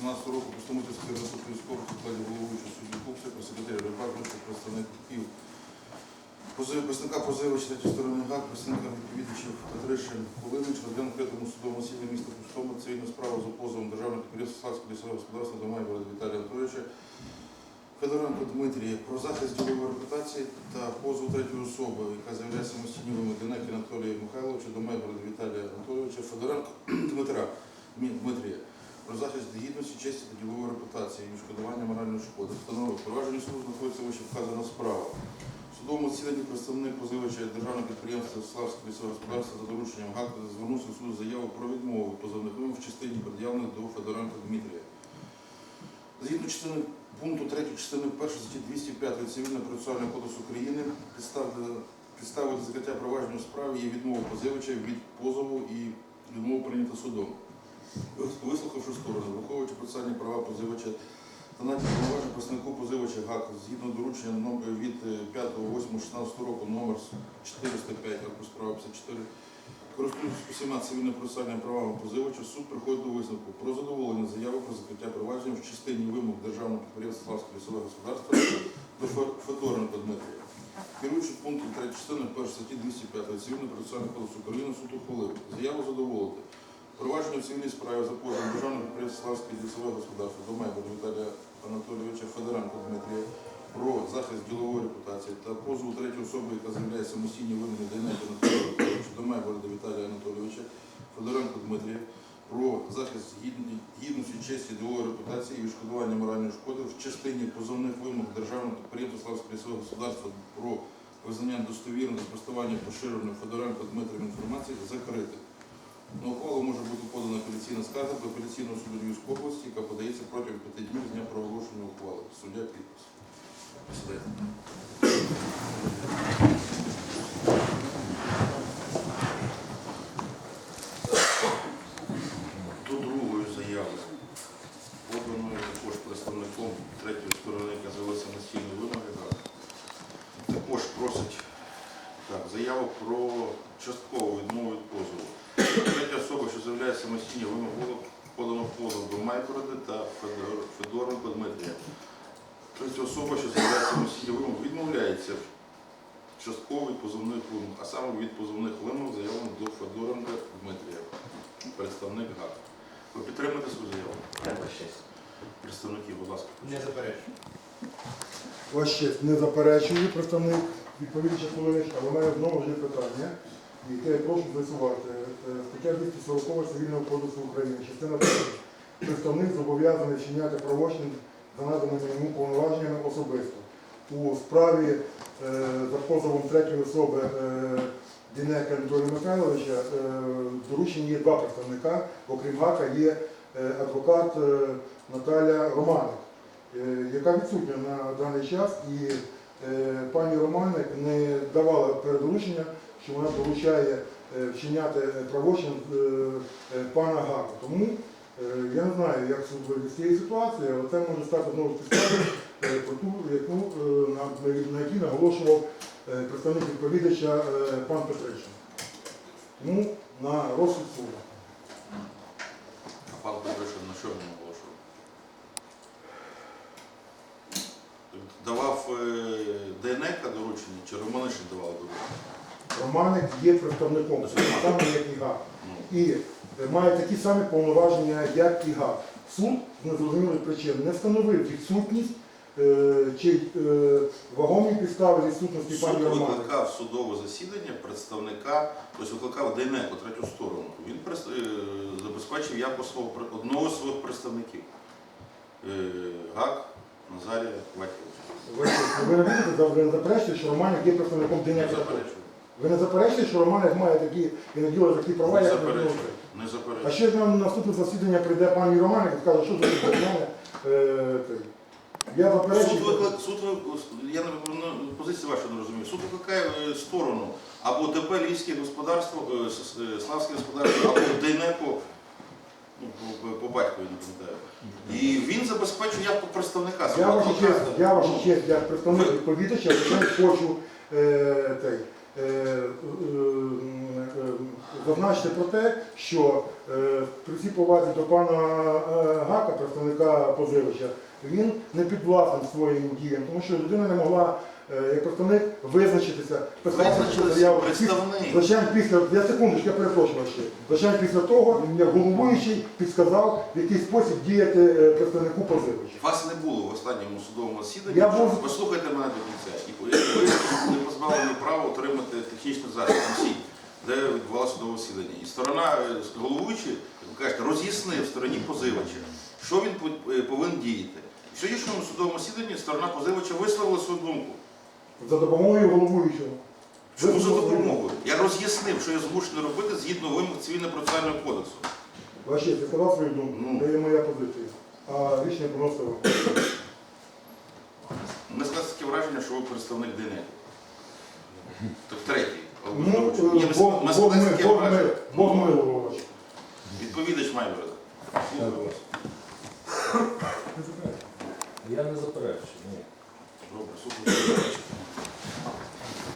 17 року постановити секретарю військових складі головуючого судді Купсика, секретаря Рибак, представників представника позивача третьої сторони ГАК, представника відповідачів Петришин Волинич, розглянув п'ятому судовому засіданні міста Пустому цивільну справу за позовом державного підприємства Славського лісового господарства до Майбора Віталія Анатолійовича Федоренко Дмитрія. Про захист ділової репутації та позов третьої особи, яка з'являє самостійні вимоги Денеки Анатолія Михайловича до Майбора Віталія Анатолійовича Федоренко Дмитра Дмитрія про захист гідності, честі та ділової репутації і відшкодування моральної шкоди. Встановив провадження суду знаходиться вище вказана справа. В судовому засіданні представник позивача державного підприємства Славське лісове господарство за дорученням ГАК звернувся в суд з заявою про відмову позовних вимог в частині пред'явлених до Федоренка Дмитрія. Згідно частини пункту 3 частини 1 статті 205 Цивільного процесуального кодексу України підстав для- підставою закриття провадження у справі є відмова позивача від позову і відмова прийнята судом. Вислухавши сторони, враховуючи процесуальні права позивача та навіть повноваження представнику позивача ГАК згідно доручення від 5.8.16 року номер 405 аркуш справа 54 Користуючись усіма цивільно-процесуальними правами позивача, суд приходить до висновку про задоволення заяви про закриття провадження в частині вимог державного підприємства Славського лісового господарства до Фе- Федоренка Дмитрія. Керуючи пунктом 3 частини 1 статті 205 цивільно-процесуального кодексу України суд ухвалив заяву задоволити. Провадження в цивільній справі за позовом державного підприємства Славське лісове господарство до Майбора Віталія Анатолійовича Федоренка Дмитрія про захист ділової репутації та позову третьої особи, яка заявляє самостійні вимоги Дейнеки Анатолія Михайловича до Майборода Віталія Анатолійовича Федоренко Дмитрія про захист гідності, честі, ділової репутації і відшкодування моральної шкоди в частині позовних вимог державного підприємства Славське лісове господарства про визнання достовірного спростування поширеної Федоренко Дмитрієм апеляційна скарга до апеляційного суду Львівської області, яка подається протягом п'яти днів з дня проголошення ухвали. Суддя підпис. До другої заяви, поданої також представником третьої сторони, яка з'явилася самостійні вимоги, також просить так, заяву про часткову відмову від позову. Третя особа, що заявляє самостійні вимоги, було подано позов до Майбороди та Федоренко Дмитрія. Третя особа, що заявляє самостійні вимоги, відмовляється частково від позовних вимог, а саме від позовних вимог заявлених до Федоренка Дмитрія, представник ГАК. Ви підтримуєте свою заяву? Треба щось. Представники, будь ласка. Не заперечую. Ваш честь не заперечує представник відповідача Полинич, але в мене знову ж є питання, яке я прошу з'ясувати. Е, Стаття 240 Цивільного кодексу України, частина 1. Представник зобов'язаний вчиняти правочин за наданими йому повноваженнями особисто. У справі е, за позовом третьої особи е, Дінека Анатолія Михайловича доручені є два представника, окрім ГАКа є адвокат Наталя Романик яка відсутня на даний час, і пані Романник не давала передоручення, що вона доручає е, вчиняти правочин е, е, пана Гака. Тому я не знаю, як суд з цієї ситуації, але це може стати знову підставою, про ту, яку, на, якій наголошував представник відповідача пан Петришин. Тому на розсуд суду. А пан Петришин на що він оголошував? Давав ДНК доручення чи Романишин давав доручення? Романик є представником, саме як і ГАК. Ну, і е, має такі самі повноваження, як і ГАК. Суд з незрозумілих причин не встановив відсутність е, чи е, вагомі підстави відсутності Суд пані Романи. викликав судове засідання представника, тобто викликав ДНК третю сторону. Він е, забезпечив якось одного з своїх представників. Е, ГАК Назарія Ватьківича. Ви, не будете заперечуєте, що Романик є представником ДНК. заперечую. Ви не заперечуєте, що Романик має такі і наділить такі права, Не як заперечую. Не А заперечую. ще нам на наступне засідання прийде пані Романик і скаже, що це для мене. Е, той. я Суд заперечую. виклик, суд ви- я не ну, позицію вашу не розумію. Суд викликає е, сторону або ДП Львівське господарство, е, с- е, Славське господарство, або ДНЕКу, ну, по, по- по батькові не пам'ятаю. І він забезпечує як представника Я свого ваша честь, адвоката. я ваша честь, як представник відповідача, лише хочу е, той, е, зазначити про те, що е, при всій повазі до пана е, Гака, представника позивача, він не підвласним своїм діям, тому що людина не могла е, як представник визначитися, писати заяву. Звичайно, після я секундочку, я перепрошую ще. Звичайно, після того як головуючий підсказав, в який спосіб діяти е, представнику позивача. Вас не було в останньому судовому засіданні. Я був- Послухайте мене до кінця. І ви ви не позбавлені права отримати технічний засіб де відбувалося судове засідання. І сторона е, головуючий, як ви кажете, роз'яснив стороні позивача, що він е, повинен діяти. В сьогоднішньому судовому засіданні сторона позивача висловила свою думку. За допомогою головуючого. Чому за допомогою? Я роз'яснив, що я змушений робити згідно вимог цивільно-процесуального кодексу. Ваше, я сказав свою думку, Ну. це є моя позиція. А рішення поносив вам. Мене склалося таке враження, що ви представник ДНЕ. Так третій. Ну, Ні, е, Бог, Бог, ми- Бог, милував. Відповідач має. Слухаю вас.